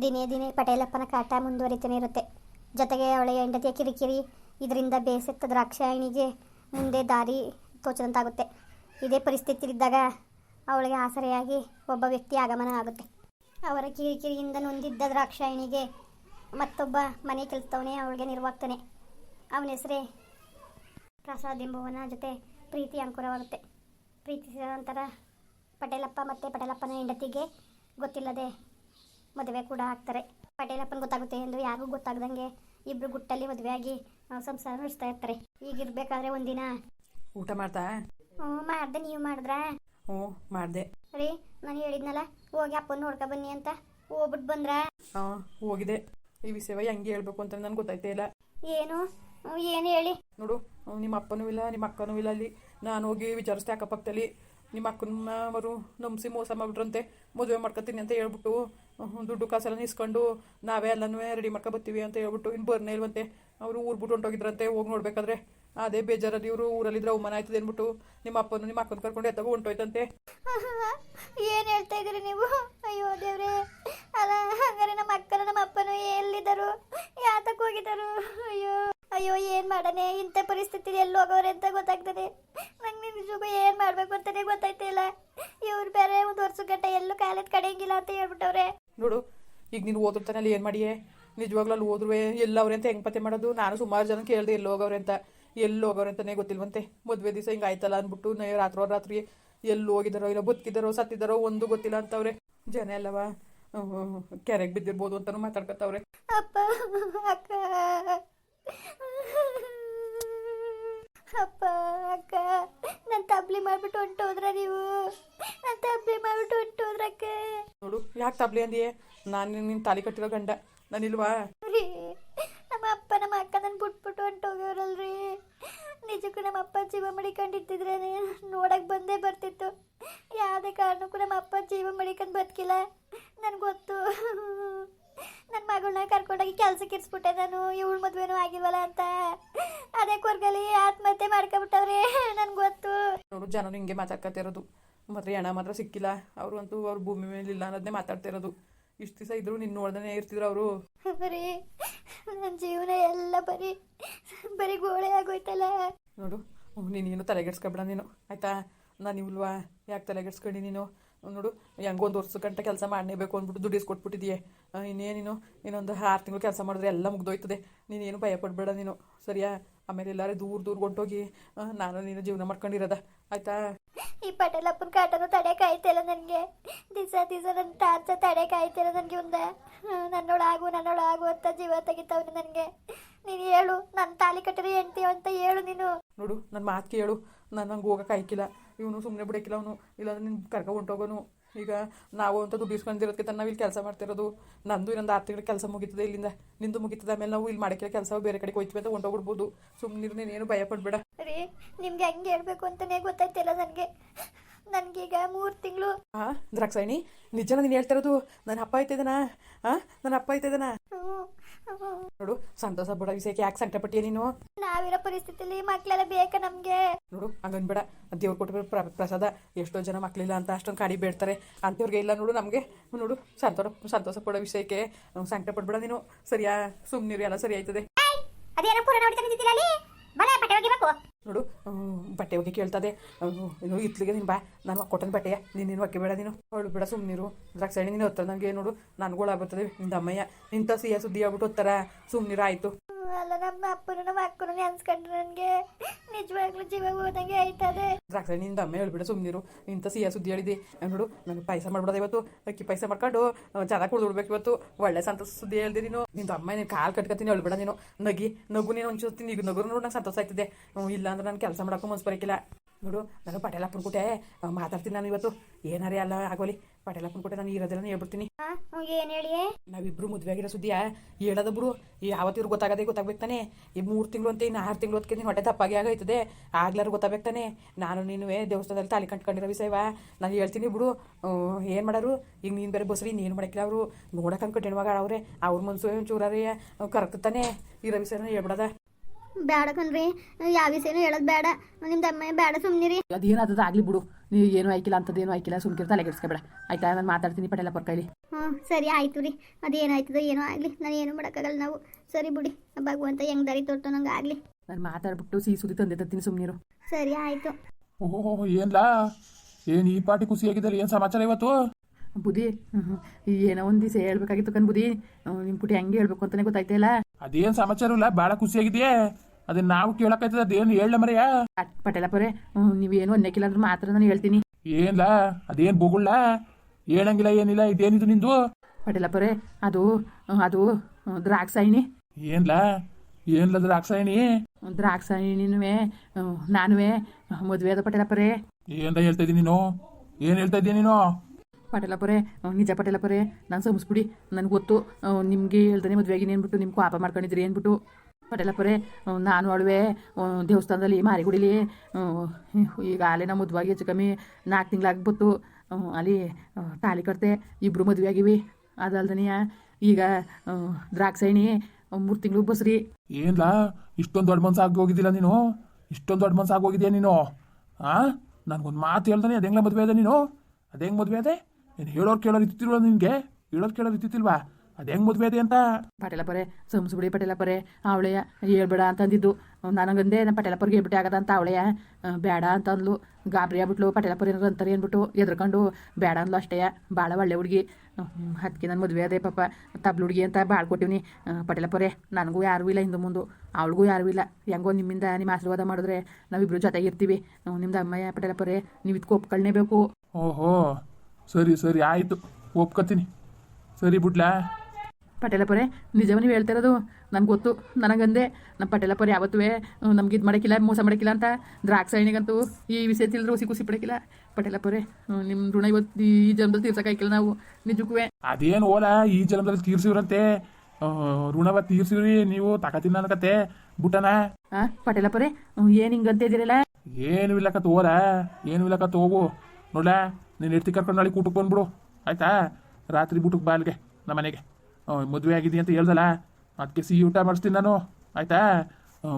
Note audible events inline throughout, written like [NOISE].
ದಿನೇ ದಿನೇ ಪಟೇಲಪ್ಪನ ಕಾಟ ಮುಂದುವರಿತಾನೆ ಇರುತ್ತೆ. ಜೊತೆಗೆ ಅವಳ ಹೆಂಡತಿಯ ಕಿರಿಕಿರಿ, ಇದರಿಂದ ಬೇಸತ್ತ ದ್ರಾಕ್ಷಾಯಣಿಗೆ ಮುಂದೆ ದಾರಿ ತೋಚದಂತಾಗುತ್ತೆ. ಇದೇ ಪರಿಸ್ಥಿತಿಲಿದ್ದಾಗ ಅವಳಿಗೆ ಆಸರೆಯಾಗಿ ಒಬ್ಬ ವ್ಯಕ್ತಿ ಆಗಮನ ಆಗುತ್ತೆ. ಅವರ ಕಿರಿಕಿರಿಯಿಂದ ನೊಂದಿದ್ದ ದ್ರಾಕ್ಷಾಯಣಿಗೆ ಮತ್ತೊಬ್ಬ ಮನೆ ಕೆಲಸದವನೇ ಅವಳಿಗೆ ನಿರ್ವಾಗ್ತಾನೆ. ಅವನ ಹೆಸರೇ ಪ್ರಸಾದ್ ಎಂಬುವನ ಜೊತೆ ಪ್ರೀತಿ ಅಂಕುರವಾಗುತ್ತೆ. ಪ್ರೀತಿಸಿದ ನಂತರ ಪಟೇಲಪ್ಪ ಮತ್ತು ಪಟೇಲಪ್ಪನ ಹೆಂಡತಿಗೆ ಗೊತ್ತಿಲ್ಲದೆ ಮದುವೆ ಕೂಡ ಆಗ್ತಾರೆ. ಪಟೇಲಪ್ಪನ ಗೊತ್ತಾಗುತ್ತೆ ಎಂದು ಯಾರಿಗೂ ಗೊತ್ತಾಗ್ದಂಗೆ ಇಬ್ರು ಗುಟ್ಟಲ್ಲಿ ಮದುವೆಯಾಗಿ ಸಂಸಾರ ನಡೆಸ್ತಾ ಇರ್ತಾರೆ. ಈಗಿರ್ಬೇಕಾದ್ರೆ ಒಂದಿನ. ಊಟ ಮಾಡ್ತಾ? ಹ್ಞೂ ಮಾಡ್ದೆ. ನೀವು ಮಾಡಿದ್ರಾ? ಹ್ಞೂ ಮಾಡಿದೆ. ರೀ ನಾನು ಹೇಳಿದ್ನಲ್ಲ ಹೋಗಿ ಅಪ್ಪನ ನೋಡ್ಕೊ ಬನ್ನಿ ಅಂತ. ಹೋಗ್ಬಿಟ್ಟು ಬಂದ್ರ? ಹಾಂ ಹೋಗಿದೆ. ಈ ವಿಷಯವಾಗಿ ಹೆಂಗೆ ಹೇಳ್ಬೇಕು ಅಂತ ನನ್ಗೆ ಗೊತ್ತಾಯ್ತೇ ಇಲ್ಲ. ಏನು? ಏನು ಹೇಳಿ? ನೋಡು ನಿಮ್ಮ ಅಪ್ಪನೂ ಇಲ್ಲ ನಿಮ್ಮ ಅಕ್ಕನೂ ಇಲ್ಲ ಅಲ್ಲಿ. ನಾನು ಹೋಗಿ ವಿಚಾರಿಸ್ದೆ ಅಕ್ಕಪಕ್ಕದಲ್ಲಿ. ನಿಮ್ಮ ಅಕ್ಕನ ಅವರು ನಂಬಿಸಿ ಮೋಸ ಮಾಡ್ಬಿಟ್ರಂತೆ, ಮದುವೆ ಮಾಡ್ಕೊತೀನಿ ಅಂತ ಹೇಳ್ಬಿಟ್ಟು ದುಡ್ಡು ಕಾಸೆಲ್ಲ ನಿಸ್ಕೊಂಡು ನಾವೇ ಎಲ್ಲನೂ ರೆಡಿ ಬರ್ತೀವಿ ಅಂತ ಹೇಳ್ಬಿಟ್ಟು ಇನ್ನು ಬರ್ನೇ ಇಲ್ವಂತೆ. ಅವರು ಊರು ಬಿಟ್ಟು ಹೊಂಟೋಗಿದ್ರಂತೆ, ಹೋಗಿ ನೋಡ್ಬೇಕಾದ್ರೆ. ಅದೇ ಬೇಜಾರಲ್ಲಿ ಇವರು ಊರಲ್ಲಿದ್ರೆ ಅವಮಾನ ಆಯ್ತದೆ ಅಂದ್ಬಿಟ್ಟು ನಿಮ್ಮ ಅಪ್ಪನ ನಿಮ್ಮ ಅಕ್ಕನ ಕರ್ಕೊಂಡು ಎತ್ತಾಗ ಹೊಂಟೋಯ್ತಂತೆ. [LAUGHS] ಏನು ಹೇಳ್ತಾ ಇದ್ರಿ ನೀವು? ಅಯ್ಯೋ ದೇವ್ರೆ. ಅಲ್ಲ, ಹಂಗಾರೆ ನಮ್ಮ ಅಕ್ಕನ ನಮ್ಮ ಅಪ್ಪನು ಎಲ್ಲಿದ್ದರು? ಯಾತಕ್ಕೆ ಹೋಗಿದ್ದರು? ಅಯ್ಯೋ. ಅಯ್ಯೋ ಏನು ಮಾಡನೆ? ಇಂಥ ಪರಿಸ್ಥಿತಿ ಎಲ್ಲಿ ಹೋಗೋರೆ ಅಂತ ಗೊತ್ತಾಗ್ತದೆ. ನಂಗೆ ನಿಜಕ್ಕೂ ಏನು ಮಾಡಬೇಕು ಅಂತಾನೆ ಗೊತ್ತಾಯ್ತಿಲ್ಲ ಇವ್ರು ಬೇರೆ ಒಂದು ವರ್ಷ ಗಂಟೆ ಎಲ್ಲೂ ಕಾಲದ ಕಡೆಯಂಗಿಲ್ಲ ಅಂತ ಹೇಳ್ಬಿಟ್ಟವ್ರೆ. ನೋಡು ಈಗ ನೀನು ಓದಿರ್ತಾನೆ ಅಲ್ಲಿ ಏನು ಮಾಡಿಯೇ? ನಿಜವಾಗ್ಲೂ ಅಲ್ಲಿ ಹೋದ್ರು ಎಲ್ಲವ್ರೆ ಅಂತ ಹೆಂಗೆ ಪತ್ತೆ ಮಾಡೋದು? ನಾನು ಸುಮಾರು ಜನ ಕೇಳಿದೆ ಎಲ್ಲಿ ಹೋಗವ್ರೆ ಅಂತ. ಎಲ್ಲಿ ಹೋಗವ್ರೆ ಅಂತಲೇ ಗೊತ್ತಿಲ್ವಂತೆ. ಮದುವೆ ದಿವಸ ಹಿಂಗೆ ಆಯ್ತಲ್ಲ ಅಂದ್ಬಿಟ್ಟು ನೈ ರಾತ್ರೋ ರಾತ್ರಿ ಎಲ್ಲಿ ಹೋಗಿದಾರೋ ಇಲ್ಲ ಬದುಕಿದ್ದಾರೋ ಸತ್ತಿದ್ದಾರೋ ಒಂದು ಗೊತ್ತಿಲ್ಲ ಅಂತವ್ರೆ. ಜನ ಎಲ್ಲವ ಕೆರೆಗೆ ಬಿದ್ದಿರ್ಬೋದು ಅಂತಲೂ ಮಾತಾಡ್ಕೊತಾವ್ರೆ ಅಪ್ಪ ಅಕ್ಕ. ಅಪ್ಪ ಅಕ್ಕ ನನ್ನ ತಬ್ಲಿ ಮಾಡ್ಬಿಟ್ಟು ಹೊಂಟೋದ್ರ ನೀವು? ನನ್ನ ತಬ್ಲಿ ಮಾಡ್ಬಿಟ್ಟು ಹೊಂಟೋದ್ರಕ್ಕ ನೋಡು ಯಾಕೆ ತಬ್ಲಿ ಅಂದಿಯೇ? ನಾನು ನಿನ್ನ ತಾಲಿ ಕಟ್ಟಿರೋ ಗಂಡ. ನಾನಿಲ್ವಾ ರೀ ನಮ್ಮ ಅಪ್ಪ ನಮ್ಮ ಅಕ್ಕ ನನ್ನ ಬಿಟ್ಬಿಟ್ಟು ಹೊಂಟೋಗ್ಯವ್ರಲ್ರಿ ನಿಜಕ್ಕೂ ನಮ್ಮ ಅಪ್ಪ ಜೀವ ಮಡಿಕೊಂಡಿದ್ದಿದ್ರೆ ನೋಡಕ್ ಬಂದೇ ಬರ್ತಿತ್ತು. ಯಾವುದೇ ಕಾರಣಕ್ಕೂ ನಮ್ಮ ಅಪ್ಪ ಜೀವ ಮಡಿಕೊಂಡು ಬದುಕಿಲ್ಲ. ನನ್ಗೆ ಗೊತ್ತು. ನನ್ನ ಮಗಳನ್ನ ಕರ್ಕೊಂಡೋಗಿ ಕೆಲ್ಸಕ್ಕೆ ಇರಿಸ್ಬಿಟ್ಟೆ. ನಾನು ಇವಳ ಮದುವೆನೂ ಆಗಿಲ್ವಲ್ಲ ಅಂತ. ಅದೇ ಕೊರ್ಗಲಿ ಆತ್ಮಹತ್ಯೆ ಮಾಡ್ಕೊಬಿಟ್ಟವ್ರೆ ನನ್ಗೆ ಗೊತ್ತು. ನೋಡು ಜನ ಹಿಂಗೆ ಮಾತಾಡ್ಕತ್ತಿರೋದು ಮಾತ್ರ ಹಣ ಮಾತ್ರ ಸಿಕ್ಕಿಲ್ಲ. ಅವರು ಅಂತೂ ಅವ್ರ ಭೂಮಿ ಇಲ್ಲ ಅನ್ನೋದನ್ನೇ ಮಾತಾಡ್ತಿರೋದು ಇಷ್ಟು ದಿವಸ ಇದ್ರು ನಿನ್ನ ನೋಡ್ದೇ ಇರ್ತಿದ್ರು ಅವರು. ಬರೀ ನನ್ನ ಜೀವನ ಎಲ್ಲ ಬರೀ ಬರೀ ಗೋಳೆ ಆಗೋಯ್ತಲ್ಲ. ನೋಡು ನೀನೇನು ತಲೆಗೆಡ್ಸ್ಕೊಬೇಡ ನೀನು. ಆಯ್ತಾ? ನಾನು ಇಲ್ವಾ ಯಾಕೆ ತಲೆಗೆಡ್ಸ್ಕೊಂಡು ನೀನು? ನೋಡು ಹೆಂಗೊಂದು ವರ್ಷ ಗಂಟೆ ಕೆಲಸ ಮಾಡಲೇಬೇಕು ಅಂದ್ಬಿಟ್ಟು ದುಡ್ಡು ಕೊಟ್ಬಿಟ್ಟಿದೆಯೇ ಇನ್ನೇನೇನು ಇನ್ನೊಂದು ಆರು ತಿಂಗಳು ಕೆಲಸ ಮಾಡಿದ್ರೆ ಎಲ್ಲ ಮುಗ್ದೋಯ್ತದೆ. ನೀನೇನು ಭಯ ಪಡಬೇಡ ನೀನು. ಸರಿಯಾ? ಆಮೇಲೆ ಎಲ್ಲರೂ ದೂರ ದೂರ ಹೊಂಟೋಗಿ ನಾನು ನೀನು ಜೀವನ ಮಾಡ್ಕೊಂಡಿರೋದ. ಆಯ್ತಾ? ಈ ಪಟೇಲಪ್ಪನ ಕಾಟನು ತಡೆ ಕಾಯ್ತಿಲ್ಲ ನನಗೆ. ದಿವಸ ದಿವಸ ನನ್ನ ತಾತ ತಡೆ ಕಾಯ್ತಿಲ್ಲ ನನಗೆ ಒಂದ. ನನ್ನೊಳಾಗು ನನ್ನೊಳಾಗು ಅಂತ ಜೀವ ತೆಗಿತಾವ್ನೆ ನನಗೆ. ನೀನು ಹೇಳು ನನ್ನ ತಾಲಿ ಕಟ್ಟಿರೋ ಹೆಂಡ್ತಿ ಅಂತ ಹೇಳು ನೀನು. ನೋಡು ನನ್ನ ಮಾತು ಕೇಳು. ನಾನು ನಂಗೆ ಹೋಗಕ್ಕೆ ಆಯ್ಕಿಲ್ಲ. ಇವನು ಸುಮ್ಮನೆ ಬಿಡಕ್ಕಿಲ್ಲ ಅವನು. ಇಲ್ಲಾಂದ್ರೆ ನಿನ್ನ ಕರ್ಕ ಹೊಂಟೋಗೋನು. ಈಗ ನಾವು ಅಂತ ದುಡ್ಡು ಇಸ್ಕೊಂಡಿರೋದಕ್ಕೆ ನಾವು ಇಲ್ಲಿ ಕೆಲಸ ಮಾಡ್ತಿರೋದು. ನಂದು ಇನ್ನೊಂದು ಆರು ತಿಂಗಳು ಕೆಲಸ ಮುಗೀತದೆ ಇಲ್ಲಿಂದ. ನಿಂದು ಮುಗೀತದೆ ಆಮೇಲೆ ನಾವು ಇಲ್ಲಿ ಮಾಡಕ್ಕೆ ಕೆಲಸ ಬೇರೆ ಕಡೆಗೆ ಹೋಯ್ತೀವಿ ಅಂತ ಹೊಂಟೋಗ್ಬಿಡ್ಬೋದು. ಸುಮ್ಮನೆ ನೀನೇನು ಭಯ ಪಡ್ಬೇಡ. ರೀ ನಿಮ್ಗೆ ಹೆಂಗೆ ಹೇಳ್ಬೇಕು ಅಂತಲೇ ಗೊತ್ತಾಯ್ತಿಲ್ಲ ನನಗೆ. ನನಗೀಗ ಮೂರು ತಿಂಗಳು. ಹಾಂ ದ್ರಾಕ್ಷಾಯಿಣಿ? ನಿಜನ ನೀನು ಹೇಳ್ತಿರೋದು? ನನ್ನ ಅಪ್ಪ ಐತಿದನಾ ಹಾಂ ನನ್ನ ಅಪ್ಪ ಐತಿದನಾ ನೋಡು ಸಂತೋಷ ಬಿಡ ವಿಷಯಕ್ಕೆ ಯಾಕೆ ಸಂಕಟಪಟ್ಟಿಯ ನೀನು? ನಾವಿರೋ ಪರಿಸ್ಥಿತಿಲಿ ಮಕ್ಕಳೆಲ್ಲ ಬೇಕಾ ನಮ್ಗೆ? ನೋಡು ಹಂಗನ್ಬೇಡ ದೇವ್ರು ಪ್ರ ಪ್ರಸಾದ ಎಷ್ಟೋ ಜನ ಮಕ್ಳಿಲ್ಲ ಅಂತ ಅಷ್ಟೊಂದು ಕಾಡಿ ಬೇಡ್ತಾರೆ. ಅಂಥವ್ರಿಗೆ ಇಲ್ಲ ನೋಡು ನಮಗೆ. ನೋಡು ಸಂತೋಷ ಸಂತೋಷ ಪಡೋ ವಿಷಯಕ್ಕೆ ನಾವು ಸಂಕಟ ಪಡ್ಬೇಡ ನೀನು. ಸರಿಯಾ? ಸುಮ್ಮನಿರು ಎಲ್ಲ ಸರಿ ಆಯ್ತದೆ. ಅದೇನೋ ಪುರಾಣ ನೋಡ್ತಾ ನಿಂತಿದ್ದೀರ ಅಲ್ಲಿ? ಬಲೆ ಪಟೆ ಒಗಿಬೇಕು ನೋಡು ಬಟ್ಟೆ ಹೋಗಿ ಕೇಳ್ತದೆ. ಇತ್ಲಿಗೆ ನೀನು ಬಾ. ನಾನು ಕೊಟ್ಟನ ಬಟ್ಟೆಯ ನೀನೇನು ಒಕ್ಕೆ ಬೇಡ ನೀನು. ಅವಳು ಬೇಡ ಸುಮ್ಮನಿರು ದ್ರಾಕ್ಷಾಯಣಿ ನೀನು ಹೊತ್ತ ನನಗೆ ನೋಡು ನನ್ಗಳು ಆಗ್ಬಿಡ್ತದೆ ನಿಂದ ಅಮ್ಮಯ್ಯ. ನಿಂತ ಸಿಹಿಯ ಸುದ್ದಿ ಆಗ್ಬಿಟ್ಟು ಹೊತ್ತಾರ ಸುಮ್ಮನಿರು ಆಯಿತು. ಅಲ್ಲ, ನಮ್ಮ ಅಪ್ಪನು ನಮ್ಮ ಅಕ್ಕನು ಅನ್ಸ್ಕೊಂಡ್ರೆ ನನಗೆ. ನಿಜವಾಗ್ಲೂ ಜೀವ ಹೋದಂಗೆ ಆಯ್ತದೆ. ದ್ರಾಕ್ಷಿ ನಿಂದ ಅಮ್ಮ ಹೇಳ್ಬಿಡ ಸುಮ್ಮನಿರು ಇಂಥ ಸಿಹಿಯ ಸುದ್ದಿ ಹೇಳಿದಿ. ನೋಡು, ನನಗೆ ಪಾಯಸ ಮಾಡ್ಬಿಡೋದು ಇವತ್ತು. ಅಕ್ಕಿ ಪಾಯಸ ಮಾಡ್ಕೊಂಡು ಚೆನ್ನಾಗಿ ಕುಡಿದ್ಬಿಡ್ಬೇಕು ಇವತ್ತು. ಒಳ್ಳೆ ಸಂತಸ ಸುದ್ದಿ ಹೇಳ್ದೆ ನೀನು. ನಿಂದ ಅಮ್ಮ ನೀನು ಕಾಲು ಕಟ್ಕೊತೀನಿ, ಹೇಳ್ಬಿಡ ನೀನು. ನಗಿ, ನಗು ನೀನು ಒಂಚೂರು ಈಗ ನಗು ನೋಡಿ, ನಂಗೆ ಸಂತೋಷ ಆಯ್ತದೆ ಇಲ್ಲ ಅಂದ್ರೆ ನಾನು ಕೆಲಸ ಮಾಡೋಕ್ಕೂ ಮನ್ಸು ಬರಕಿಲ್ಲ. ನೋಡು ನಾನು ಪಟೇಲಪ್ಪನ ಕೊಟ್ಟೆ ಮಾತಾಡ್ತೀನಿ ನಾನು ಇವತ್ತು. ಏನಾರೇ ಅಲ್ಲ ಆಗೋಲಿ. ಪಟೇಲಪ್ಪನ ಕೊಟ್ಟೆ ನಾನು ಇರೋದೆಲ್ಲ ಹೇಳ್ಬಿಡ್ತೀನಿ. ಏನು ನಾವಿಬ್ರು ಮದುವೆ ಆಗಿರೋ ಸುದ್ದಿಯ? ಹೇಳೋದ ಬಿಡು. ಯಾವತ್ತಿರು ಗೊತ್ತಾಗದೆ ಗೊತ್ತಾಗ್ಬೇಕು ತಾನೆ. ಈ ಮೂರು ತಿಂಗಳು ಅಂತ ಇನ್ನು ಆರು ತಿಂಗಳು ಹೊತ್ತಿಗೆ ನೀನು ಹೊಟ್ಟೆ ತಪ್ಪಾಗಿ ಆಗೈತದೆ ಆಗ್ಲಾರು ಗೊತ್ತಾಗ್ಬೇಕು ತಾನೆ. ನಾನು ನೀನು ದೇವಸ್ಥಾನದಲ್ಲಿ ತಾಲಿ ಕಂಟ್ಕೊಂಡಿರೋ ವಿಷಯವ ನಾನು ಹೇಳ್ತೀನಿ ಬಿಡು. ಏನು ಮಾಡೋರು? ಈಗ ನೀನು ಬೇರೆ ಬಸ್ರಿ ನೀನು ಮಾಡಕ್ಕಿಲ್ಲ ಅವರು. ನೋಡಕ್ಕೆ ಕಟ್ಟಿಣವಾಗ ಅವ್ರೆ ಅವ್ರ ಮನ್ಸು ಚೂರಾರೇ ಕರೆಕ್ಟ್ ತಾನೆ. ಇರೋ ವಿಷಯನ ಹೇಳ್ಬಿಡದ. ಬೇಡ ಕಣ್ರಿ. ಯಾವ ವಿಷಯನೂ ಹೇಳೋದು ಬೇಡ ನಿಮ್ದು ಅಮ್ಮ ಬೇಡ ಸುಮ್ಮನಿರಿ ಅದ ಆಗ್ಲಿ ಬಿಡು. ನೀವು ಏನು ಆಯ್ಕಿಲ್ಲ ಅಂಥದ್ದೇನು ಆಯ್ಕಿಲ್ಲ ಸುಮ್ಕಿರ್ ತಲೆ ಕೆಡ್ಸ್ಕೊಬೇಡ ಆಯ್ತಾ? ನಾನು ಮಾತಾಡ್ತೀನಿ ಪಟೇಲ ಪರ್ಕೈಲಿ ಹ್ಞೂ ಸರಿ ಆಯ್ತು ರೀ. ಅದೇನಾಯ್ತದೋ ಏನೋ ಆಗಲಿ. ನಾನು ಏನು ಮಾಡಕ್ಕಾಗಲ್ಲ ನಾವು. ಸರಿ ಬಿಡಿ. ಭಗವಂತ ಹೆಂಗ್ ದಾರಿ ತೋರ್ತೋ ನಂಗೆ ಆಗಲಿ. ನಾನು ಮಾತಾಡ್ಬಿಟ್ಟು ಸಿಹಿ ಸುದ್ದಿ ತಂದೆ ತತ್ತೀನಿ ಸುಮ್ಮನಿರು ಸರಿ ಆಯ್ತು. ಓಹೋ ಏನ್ಲಾ? ಏನ್ ಈ ಪಾಟಿ ಖುಷಿಯಾಗಿದ್ದಾರೆ ಏನ್ ಸಮಾಚಾರ ಇವತ್ತು? ಬುದ್ಧಿ. ಹ್ಮ್, ಏನೋ ಒಂದು ದಿವಸ ಹೇಳ್ಬೇಕಾಗಿತ್ತು ಕಣ್ ಬುದ್ಧಿ. ನಿಮ್ಮ ಪುಟಿ ಹೆಂಗೆ ಹೇಳ್ಬೇಕು ಅಂತಾನೆ ಗೊತ್ತಾಯ್ತಿಲ್ಲ ಅದೇನ್ ಸಮಾಚಾರ ಇಲ್ಲ ಭಾಳ ಖುಷಿಯಾಗಿದೆಯೇ. ಅದನ್ನ ನಾವು ಕೇಳಕ್ಕಾಯ್ತದ ಅದೇನು ಹೇಳ ಮರೆಯ? ಅಟ್ ಪಟೇಲ ಪರೇ ನೀವೇನು ಅನ್ನಕ್ಕಿಲ್ಲ ಅಂದ್ರೆ ಮಾತ್ರ ನಾನು ಹೇಳ್ತೀನಿ. ಏನ್ಲ? ಅದೇನ್ ಬೋಗುಳ್ಳ ಹೇಳಂಗಿಲ್ಲ ಏನಿಲ್ಲ ಇದೇನಿದು ನಿಂದು? ಪಟೇಲ ಪರೇ ಅದು ಅದು ದ್ರಾಕ್ಷಾಯಿಣಿ. ಏನ್ಲಾ? ಏನ್ಲ ದ್ರಾಕ್ಷಾಯಿಣಿ? ದ್ರಾಕ್ಷಾಯಿಣಿನುವೆ ನಾನುವೆ ಮದುವೆ ಅದ ಪಟೇಲ ಪರೇ. ಏನ್ಲ ಹೇಳ್ತಾ ಇದೀನಿ ನೀನು? ಏನ್ ಹೇಳ್ತಾ ಇದೀನಿ ನೀನು? ಪಟೇಲ ಪೊರೆ ನಿಜ ಪಟೇಲ ನಾನು ಸಮಸ್ಬಿಡಿ ನನಗೆ ಗೊತ್ತು ನಿಮಗೆ ಹೇಳ್ತಾನೆ ಮದುವೆ ಏನ್ಬಿಟ್ಟು ನಿಮ್ಗೆ ಪಾಪ ಮಾಡ್ಕೊಂಡಿದ್ರಿ ಏನ್ಬಿಟ್ಟು ಪಟೇಲ ಪೊರೆ ನಾನು ಅಳುವೆ ದೇವಸ್ಥಾನದಲ್ಲಿ ಮಾರಿಗುಡಿಲಿ ಈಗ ಅಲ್ಲೇ ನಮ್ಮ ಮದುವಾಗಿ ಹೆಚ್ಚು ಕಮ್ಮಿ ನಾಲ್ಕು ತಿಂಗಳಾಗ್ಬಿಟ್ಟು ಅಲ್ಲಿ ತಾಲಿ ಕಟ್ತೆ ಇಬ್ಬರು ಮದುವೆ ಆಗಿವಿ. ಅದಲ್ದನೆಯ ಈಗ ದ್ರಾಕ್ಷಾಯಿಣಿ ಮೂರು ತಿಂಗಳು ಬಸ್ರಿ ಏನ್ಲಾ, ಇಷ್ಟೊಂದು ದೊಡ್ಡ ಮನ್ಸು ಆಗಿ ಹೋಗಿದ್ದಿಲ್ಲ ನೀನು? ಇಷ್ಟೊಂದು ದೊಡ್ಡ ಮನ್ಸು ಆಗಿ ಹೋಗಿದ್ಯಾ ನೀನು? ಆ? ನನಗೊಂದು ಮಾತು ಹೇಳ್ತಾನೆ ಅದು ಮದುವೆ ಅದ ನೀನು? ಅದು ಹೆಂಗೆ ಮದುವೆ ಅದೇ? ಏನು ಹೇಳೋರು ಕೇಳೋರು ಇತ್ತಿಲ್ವ ನಿನಗೆ? ಹೇಳೋರು ಕೇಳೋರು ಇತ್ತಿಲ್ವಾ ಅದು ಹೆಂಗೆ ಮದುವೆ ಅದೇ ಅಂತ? ಪಟೇಲ ಪರೆ ಸಂಸ್ಬಿಡಿ ಪಟೇಲ ಪರೇ. ಅವಳೆಯ ಹೇಳ್ಬೇಡ ಅಂತಂದಿದ್ದು. ನನಗಂದೇ ನಮ್ಮ ಪಟೇಲ ಪರ್ಗೆ ಹೇಳ್ಬಿಟ್ಟೆ ಆಗದ ಅಂತ ಅವಳೆಯ. ಬೇಡ ಅಂತ ಅಂದ್ಲು ಗಾಬರಿ ಆಗ್ಬಿಟ್ಲು ಪಟೇಲ ಪರ್ ಏನಾರು ಅಂತಾರೆ ಅಂದ್ಬಿಟ್ಟು ಎದ್ರಕೊಂಡು ಬೇಡ ಅಂದ್ಲು ಅಷ್ಟೇ. ಭಾಳ ಒಳ್ಳೆ ಹುಡುಗಿ. ಅದಕ್ಕೆ ನನ್ನ ಮದುವೆ ಅದೇ ಪಾಪ. ತಬ್ಲು ಹುಡುಗಿ ಅಂತ ಭಾಳ ಕೊಟ್ಟಿವ್ನಿ. ಪಟೇಲ ಪರೆ ನನಗೂ ಯಾರೂ ಇಲ್ಲ ಹಿಂದೆ ಮುಂದೆ. ಅವಳಿಗೂ ಯಾರೂ ಇಲ್ಲ. ಹೆಂಗೋ ನಿಮ್ಮಿಂದ ನಿಮ್ಮ ಆಶೀರ್ವಾದ ಮಾಡಿದ್ರೆ ನಾವಿಬ್ರು ಜೊತೆಗಿರ್ತೀವಿ. ನಿಮ್ದು ಅಮ್ಮಯ್ಯ ಪಟೇಲ ಪರೆ ನೀವು ಇದಕ್ಕೆ ಬೇಕು. ಓಹೋ. ಸರಿ ಸರಿ ಆಯಿತು. ಒಪ್ಕೊತೀನಿ. ಸರಿ ಬಿಡ್ಲಾ ಪಟೇಲ ಪೊರೆ ನಿಜವ ನೀವು ಹೇಳ್ತಿರೋದು ನನ್ಗೆ ಗೊತ್ತು. ನನಗಂದೆ ನಮ್ಮ ಪಟೇಲ ಪರೆ ಯಾವತ್ತೂ ನಮ್ಗೆ ಇದು ಮಾಡೋಕ್ಕಿಲ್ಲ ಮೋಸ ಮಾಡೋಕ್ಕಿಲ್ಲ ಅಂತ ದ್ರಾಕ್ಷಾಯಣಿಗಂತೂ ಈ ವಿಷಯ ತಿಳಿದ್ರೆ ಹುಸಿ ಖುಷಿ ಪಡೋಕ್ಕಿಲ್ಲ ಪಟೇಲ ಪರೆ ನಿಮ್ಮ ಋಣ ಇವತ್ತು ಈ ಜನ್ಮದಲ್ಲಿ ತೀರ್ಸೋಕ್ಕಾಗಿಲ್ಲ ನಾವು. ನಿಜಕ್ಕೂ ಅದೇನು ಓಲ ಈ ಜನ್ಮದಲ್ಲಿ ತೀರ್ಸಿವ್ರಂತೆ. ಋಣವ ತೀರ್ಸಿವ್ರಿ ನೀವು ತಕತಿನ ಅನ್ಕತೆ ಬುಟ್ಟನ. ಹಾಂ ಪಟೇಲ ಪರೆ ಏನು ಹಿಂಗಂತ ಇದ್ದೀರಲ್ಲ? ಏನು ಇಲ್ಲಕ್ಕ ಓಲ ಏನು ಇಲ್ಲಕ್ಕ ಹೋಗು. ನೋಡ್ಲ. ನೀನು ಎಡ್ತಿ ಕರ್ಕೊಂಡು ನಾಳೆ ಊಟಕ್ಕೆ ಬಂದ್ಬಿಡು. ಆಯ್ತಾ? ರಾತ್ರಿ ಊಟಕ್ಕೆ ಬಾ ಅಲ್ಲಿಗೆ ನಮ್ಮ ಮನೆಗೆ. ಮದುವೆ ಆಗಿದೆ ಅಂತ ಹೇಳ್ದಲ್ಲ? ಅದಕ್ಕೆ ಸಿಹಿ ಊಟ ಮಾಡಿಸ್ತೀನಿ ನಾನು. ಆಯ್ತಾ?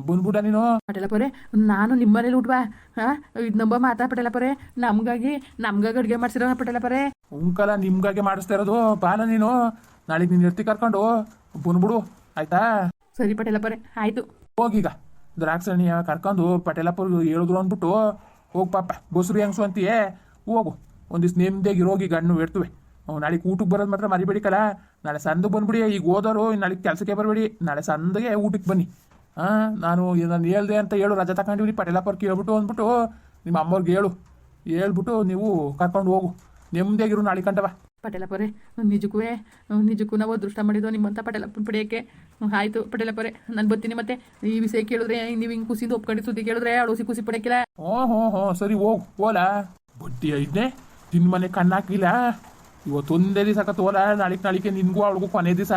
ಬಂದ್ಬಿಡ ನೀನು. ಪಟೇಲ ಪರೆ ನಾನು ನಿಮ್ಮ ಮನೇಲಿ ಉಟ್ವಾ ಹಾಂ? ಇದು ನಂಬ ಮಾತಾ ಪಟೇಲ ಪೊರೆ ನಮಗಾಗಿ ನಮ್ಗಾಗಿ ಅಡುಗೆ ಮಾಡಿಸಿರೋ ಪಟೇಲ ಪೊರೆ. ಉಂಕಲ ನಿಮ್ಗಾಗಿ ಮಾಡಿಸ್ತಾ ಇರೋದು. ಬಾಲ ನೀನು. ನಾಳೆಗೆ ನೀನು ಎತ್ತಿ ಕರ್ಕೊಂಡು ಬಂದ್ಬಿಡು. ಆಯ್ತಾ? ಸರಿ ಪಟೇಲ ಪೊರೆ ಆಯಿತು. ಹೋಗೀಗ ದ್ರಾಕ್ಷಣಿಯ ಕರ್ಕೊಂಡು ಪಟೇಲಪ್ಪರು ಹೇಳಿದ್ರು ಅಂದ್ಬಿಟ್ಟು ಹೋಗ್ ಪಾಪ ಬಸ್ರು ಹೆಂಗ್ಸು ಅಂತೀಯೇ? ಹೋಗು. ಒಂದಿವ್ಸ ನೆಮ್ಮದಿಯಾಗಿ ರೋಗಿ ಗಣ್ಣು ಇಡ್ತುವೆ ನಾಳೆ ಊಟಕ್ಕೆ ಬರೋದು ಮಾತ್ರ ಮರಿಬೇಡಿ ಕಲ ನಾಳೆ ಸಂದು ಬಂದ್ಬಿಡಿ ಈಗ ಓದೋರು ನಾಳೆ ಕೆಲಸಕ್ಕೆ ಬರಬೇಡಿ. ನಾಳೆ ಸಂದಿಗೆ ಊಟಕ್ಕೆ ಬನ್ನಿ. ಹಾಂ ನಾನು ನಾನು ಹೇಳ್ದೆ ಅಂತ ಹೇಳು ರಜೆ ತಗೊಂಡಿವ್ರಿ ಪಟೇಲಪ್ಪರು ಕೇಳ್ಬಿಟ್ಟು ಅಂದ್ಬಿಟ್ಟು ನಿಮ್ಮ ಅಮ್ಮವ್ರಿಗೆ ಹೇಳು. ಹೇಳ್ಬಿಟ್ಟು ನೀವು ಕರ್ಕೊಂಡು ಹೋಗು. ನೆಮ್ಮದಿಯಾಗಿರು ನಾಳೆ ಕಂಡವ. ಪಟೇಲ ಪರೆ ನಿಜಕ್ಕೂ ನಿಜಕ್ಕೂ ನಾವು ಅದೃಷ್ಟ ಮಾಡಿದ್ದು ನಿಮ್ಮಂಥ ಪಟೇಲಪ್ಪನ ಪಡೆಯೋಕ್ಕೆ. ಆಯಿತು ಪಟೇಲ ಪರೆ ನಾನು ಬರ್ತೀನಿ ಮತ್ತೆ. ಈ ವಿಷಯ ಕೇಳಿದ್ರೆ ನೀವು ಹಿಂಗೆ ಕುಸಿದು ಒಪ್ಕೊಂಡು ಸುದ್ದಿ ಕೇಳಿದ್ರೆ ಅಳುಸಿ ಖುಷಿ ಪಡೆಯಕ್ಕಿಲ್ಲ ಹ್ಞೂ ಹ್ಞೂ ಹ್ಞೂ ಸರಿ ಹೋಗು ಹೋಲಾ. ಬಡ್ಡಿ ಐದನೇ ನಿನ್ನ ಮನೆ ಕಣ್ಣಾಕಿಲ್ಲ. ಇವತ್ತೊಂದೇ ದಿವಸ ಕತ್ತೋಲ ನಾಳಿಕ್ ನಾಳಿಕೆ ನಿನ್ಗೂ ಅವಳಿಗೂ ಕೊನೆ ದಿವಸ.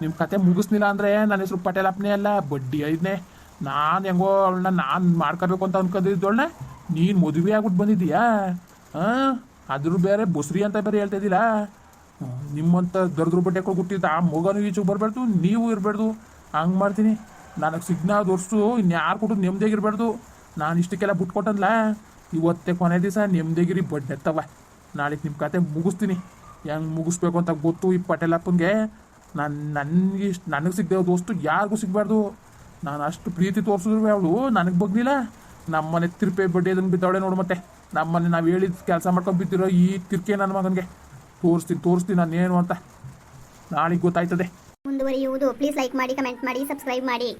ನಿಮ್ಮ ಕತೆ ಮುಗಿಸ್ನಿಲ್ಲ ಅಂದರೆ ನನ್ನ ಹೆಸರು ಪಟೇಲಪ್ಪನೇ ಅಲ್ಲ ಬಡ್ಡಿ ಐದನೇ. ನಾನು ಹೆಂಗೋ ಅವಳನ್ನ ನಾನು ಮಾಡ್ಕೋಬೇಕು ಅಂತ ಅನ್ಕೊಂಡಿದ್ದವಳನ್ನ ನೀನು ಮದುವೆ ಆಗ್ಬಿಟ್ಟು ಬಂದಿದ್ದೀಯಾ? ಹಾಂ? ಅದ್ರ ಬೇರೆ ಬುಸ್ರಿ ಅಂತ ಬೇರೆ ಹೇಳ್ತಾ ಹ್ಮ್, ನಿಮ್ಮಂಥ ದರ್ದ್ರ ಬಟ್ಟೆ ಕೊಟ್ಟಿದ್ದ ಆ ಮಗನೂ ಈಚೆಗೆ ಬರಬಾರ್ದು ನೀವು ಇರಬಾರ್ದು. ಹಂಗೆ ಮಾಡ್ತೀನಿ. ನನಗೆ ಸಿಗ್ನಾ ತೋರಿಸು ಇನ್ಯಾರು ಕೊಟ್ಟು ನೆಮ್ಮದಿಯಾಗಿರ್ಬಾರ್ದು ನಾನು ಇಷ್ಟಕ್ಕೆಲ್ಲ ಬಿಟ್ಕೊಟ್ಟಲ್ಲ ಇವತ್ತೇ ಕೊನೆ ದಿವಸ ನೆಮ್ಮದಿಗಿರಿ ಬಡ್ಡೆತ್ತವ ನಾಳೆಗೆ ನಿಮ್ಮ ಕತೆ ಮುಗಿಸ್ತೀನಿ. ಹೆಂಗೆ ಮುಗಿಸ್ಬೇಕು ಅಂತ ಗೊತ್ತು ಈ ಪಟೇಲಪ್ಪನಿಗೆ ನಾನು ನನಗೆ ಇಷ್ಟು ನನಗೆ ಸಿಗದೆ ದೋಸ್ತು ಯಾರಿಗೂ ಸಿಗಬಾರ್ದು. ನಾನು ಅಷ್ಟು ಪ್ರೀತಿ ತೋರಿಸಿದ್ರು ಅವಳು, ನನಗೆ ಬಗ್ಲಿಲ್ಲ. ನಮ್ಮನೆ ತಿರುಪೆ ಬಡ್ಡಿ ಅದನ್ನು ಬಿದ್ದವಳೆ ನೋಡು ಮತ್ತೆ. ನಮ್ಮನೆ ನಾವು ಹೇಳಿದ ಕೆಲಸ ಮಾಡ್ಕೊಂಡು ಬಿದ್ದಿರೋ ಈ ತಿರ್ಕೆ ನನ್ನ ಮಗನಿಗೆ. ತೋರಿಸ್ತೀನಿ ತೋರಿಸ್ತೀನಿ ನಾನೇನು ಅಂತ. ನಾಳೆಗೆ ಗೊತ್ತಾಯ್ತದೆ. ಮುಂದುವರಿಯುವುದು. ಪ್ಲೀಸ್ ಲೈಕ್ ಮಾಡಿ, ಕಮೆಂಟ್ ಮಾಡಿ, ಸಬ್ಸ್ಕ್ರೈಬ್ ಮಾಡಿ.